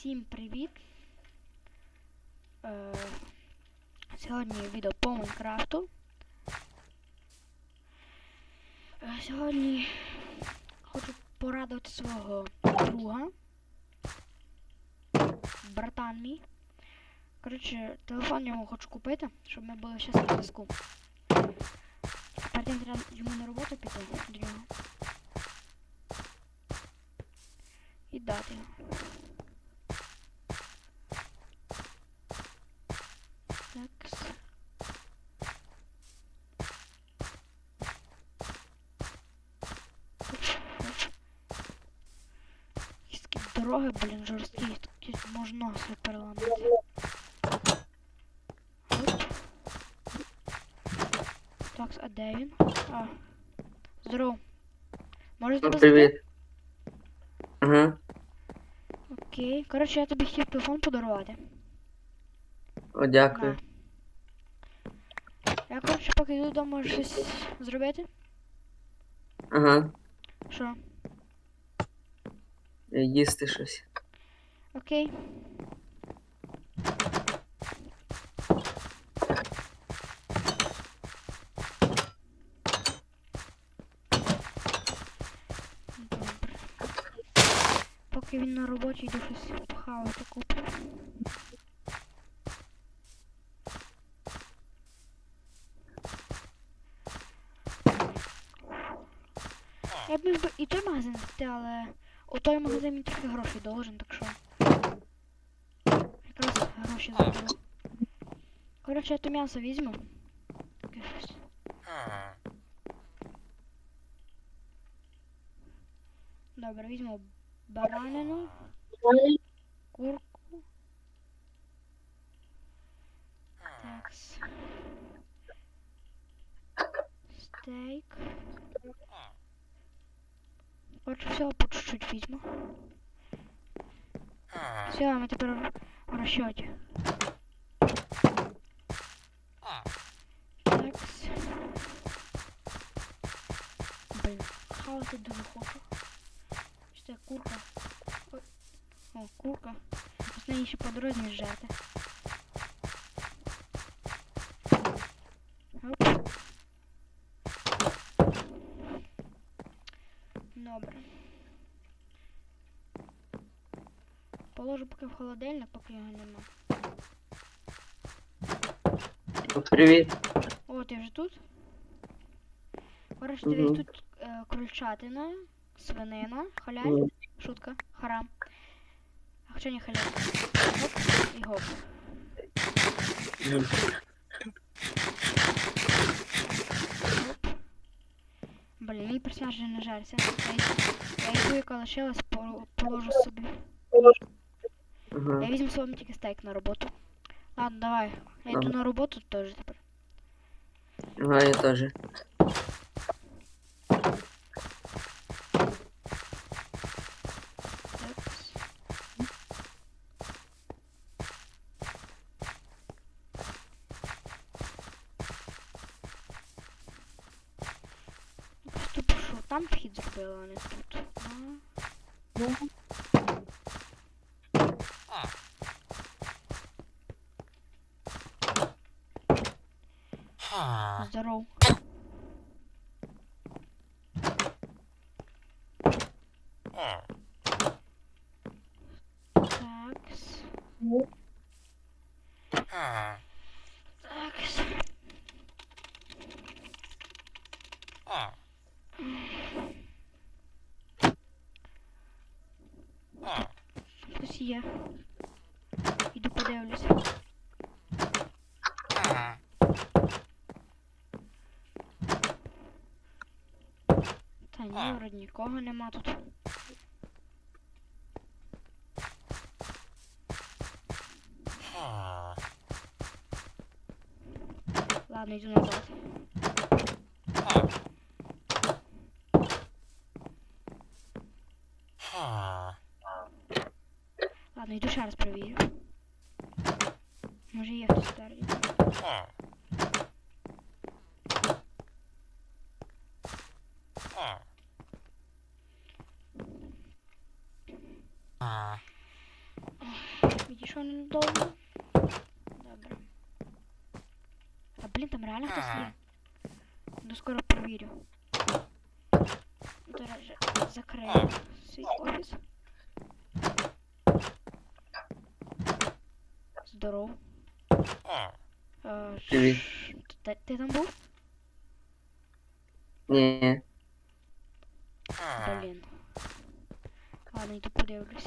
Всім привіт! Е, сьогодні відео по Майнкрафту. Е, сьогодні хочу порадувати свого друга. Братан мій. Коротше, телефон йому хочу купити, щоб ми були щас на зв'язку. Перед тим треба йому на роботу піти до нього. І дати його. Такі дороги, блін, жорсткі, можна все переламати. Оп. Такс, а де він? А. Здорово. Можете Ну, без привіт. Ага. Окей. Коротше, я тобі хотів телефон подарувати. О, дякую. На. Я, коротше, поки йду додому щось зробити. Ага. Що? Е, Їсти щось. Окей. Добре. Поки він на роботі йду щось похавати куплю. Я б міг би і той магазин але у той магазин мені трохи грошей должен, так що. Якраз гроші заберу. Коротше, я то м'ясо візьму. Таке щось. Добре, візьму баранину, курку. Такс. Стейк. Короче, все по чуть-чуть візьму. Все, ми тепер в розчоті. Такс. Блін, хавати дуже хочу. Що це курка? Ой. О, курка. З неї ще по дорозі не жерти. Добре. Положу поки в холодильник, поки його нема. Привіт. О, ти вже тут? Коротше, Мгм. дивись, тут е, крольчатина, свинина, халяль, Мгм. шутка, харам. А хоча не халяль. Оп, і гоп. Блін, мій персонаж вже не жарся. Я, й- я йду, яка лишилась, по- положу собі. Ага. Я візьму собі тільки стейк на роботу. Ладно, давай. Я йду Ага. на роботу теж тепер. Ага, я теж. Вхід зробила, а не тут. А. Здоров. Такс. Такс. Хтось є. Іду подивлюся. Та ні, вроді нікого нема тут. Ладно, йду назад. Ладно, йду ще раз перевірю. Може є хтось спереді. Ох, відійшов недовго. Добре. А блін, там реально хтось є. Ну скоро перевірю. До речі, закрию свій офіс. Здоров. Е, Привіт. ш- Ти, ти там був? Ні. Блін. Ладно, йду подивлюсь.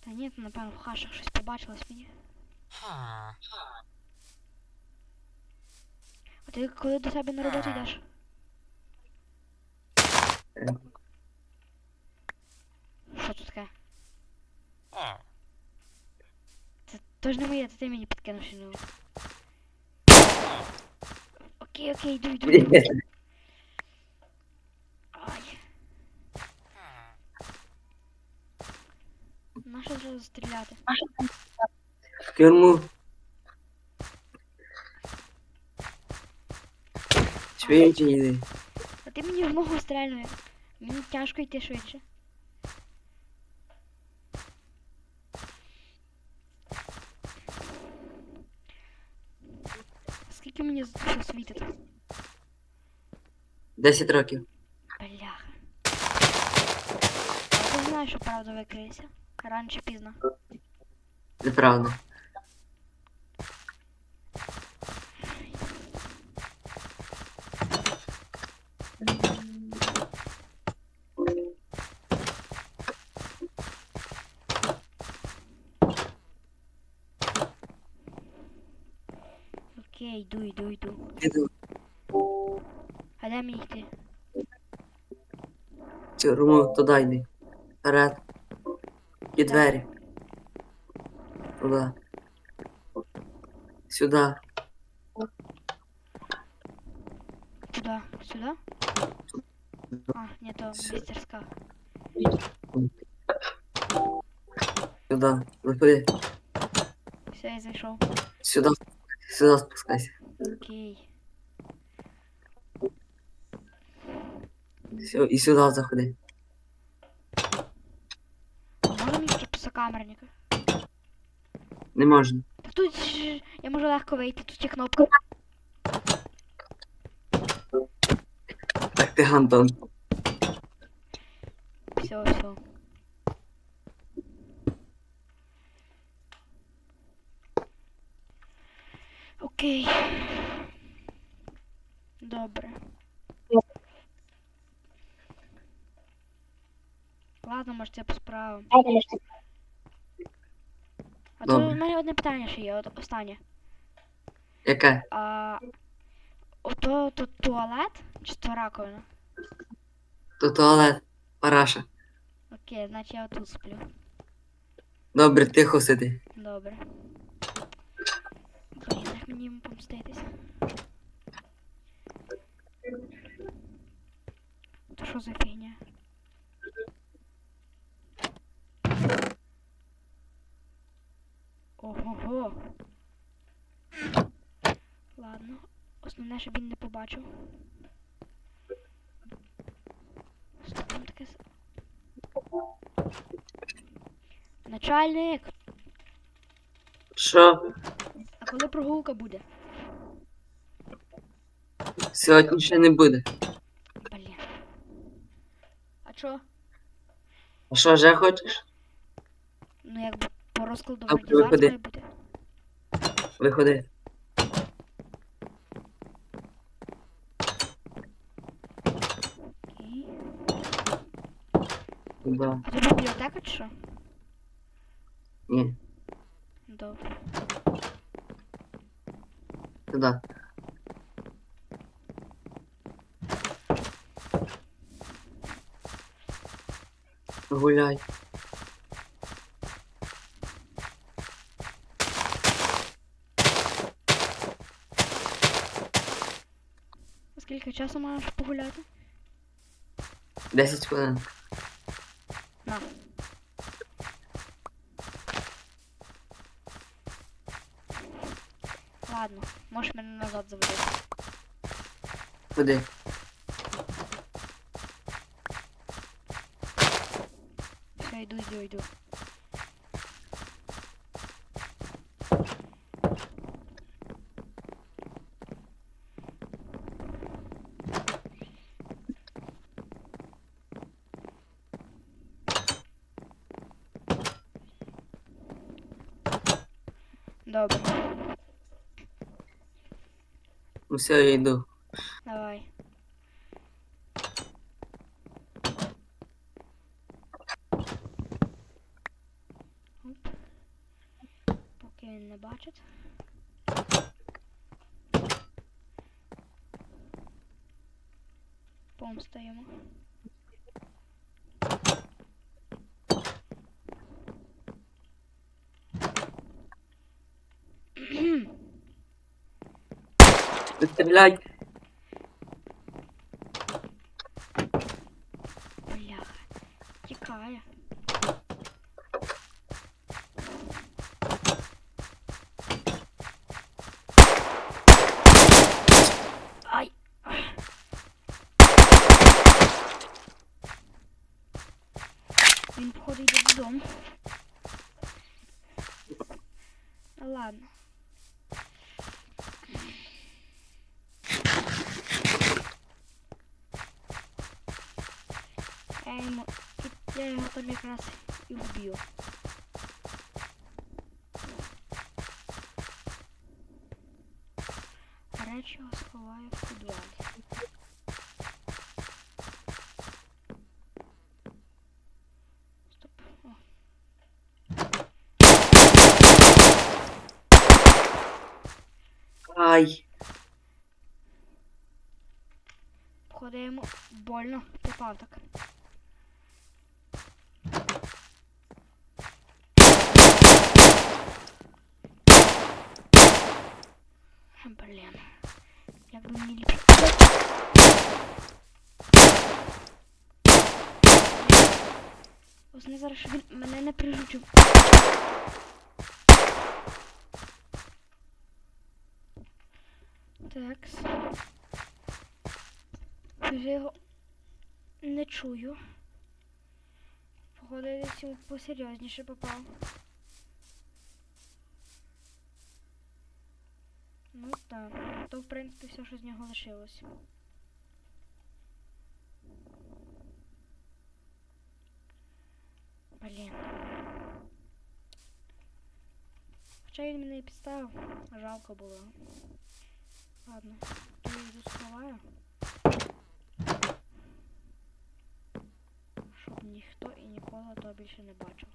Та ні, напевно, в хашах щось побачилось мені. А ти коли до себе на роботу йдеш? Е, Що тут таке? Теж не моє, це ти мені підкинув ще не. Окей, окей, йду, йду. йду. Ай. Нащо зразу стріляти? В тюрму. Швидше йди. А ти мені в ногу стрельнує. Мені тяжко йти швидше. Скільки мені за це світить? 10 років. Бляха. Я знаю, що правда викриється. Рано чи пізно. Неправда. Окей, йду, йду, йду. Іду А де мені йти? в тюрму, туди йди. Вперед. І двері. Туди. Сюди. Куди? Сюди? А, ні, то містерська. Сюди. Заходи. Все, я зайшов. Сюди. Сюди спускайся. Окей. Все, і сюди заходи. Можна мені ще сокамерника? Не можна. Та тут ж я можу легко вийти, тут є кнопка. Так ти Антон. Все, все. Окей. Добре. Ладно, може це по справам. А то в мене одне питання ще є, от останнє. Яке? А ото то туалет чи то раковина? То туалет. Параша. Окей, значить я тут сплю. Добре, тихо сиди. Добре. Як мені йому помститись? Що за фігня? Ого-го. Ладно. Основне, щоб він не побачив. Що там таке? Начальник! Що? Коли прогулка буде? Сьогодні ще не буде. Блін. А чо? А що, вже хочеш? Ну якби по розкладу А, вроді виходи. бути. Виходи. Окей. Да. А тут бібліотека чи що? Ні. Добре. Туди. Гуляй. Скільки часу маєш погуляти? 10 хвилин. можеш мене назад заводити. Куди? Все, йду, йду, йду. Ну все, я иду. давай. Поки він не бачить. Помстаємо. Не like Я йому я його там якраз і вб'ю. Речі його сховаю в підвалі. Ай. Походу я йому больно попав так. Мені ліпше. Ось не зараз, щоб він мене не прижучив. Такс. Я його не чую. Походу, я десь посерйозніше попав. Ну так. То в принципі все, що з нього лишилось. Блін. Хоча він мене і підставив, жалко було. Ладно, я йду сховаю. Щоб ніхто і ніколи того більше не бачив.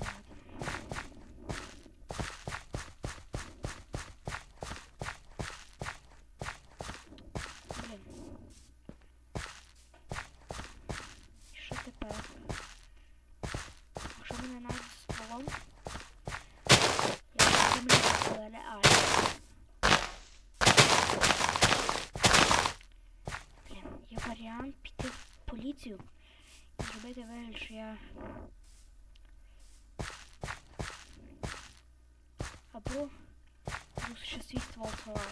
Ладно. Блін. І що тепер? Якщо мене навіть з стволом, я не але реально. Блін, є варіант піти в поліцію і зробити вигляд, що я або просто ще свій ствол сховаю.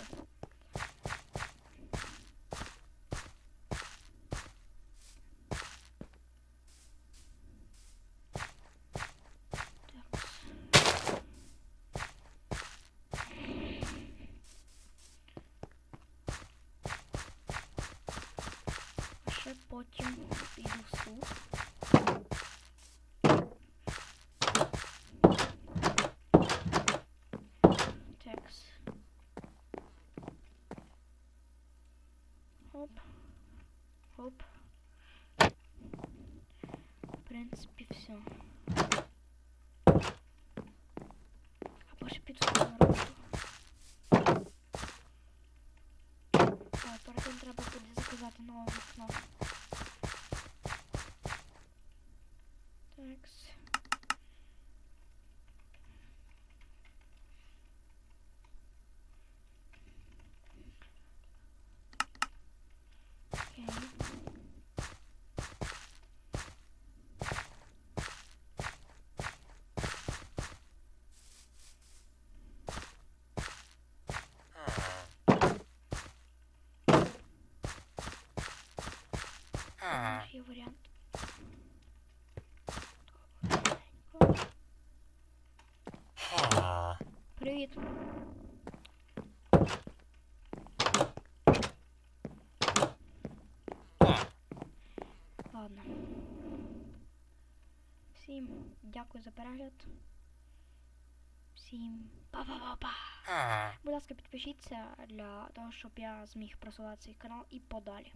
Так. А ще потім піду в суд. Текс. Хоп. Хоп. В принципі, все. Або ще піду на роботу. А, перед тим треба нове вікно. Є варіант. Привіт. Ладно. Всім дякую за перегляд. Всім па-па-па-па. Будь ласка, підпишіться для того, щоб я зміг просувати цей канал і подалі.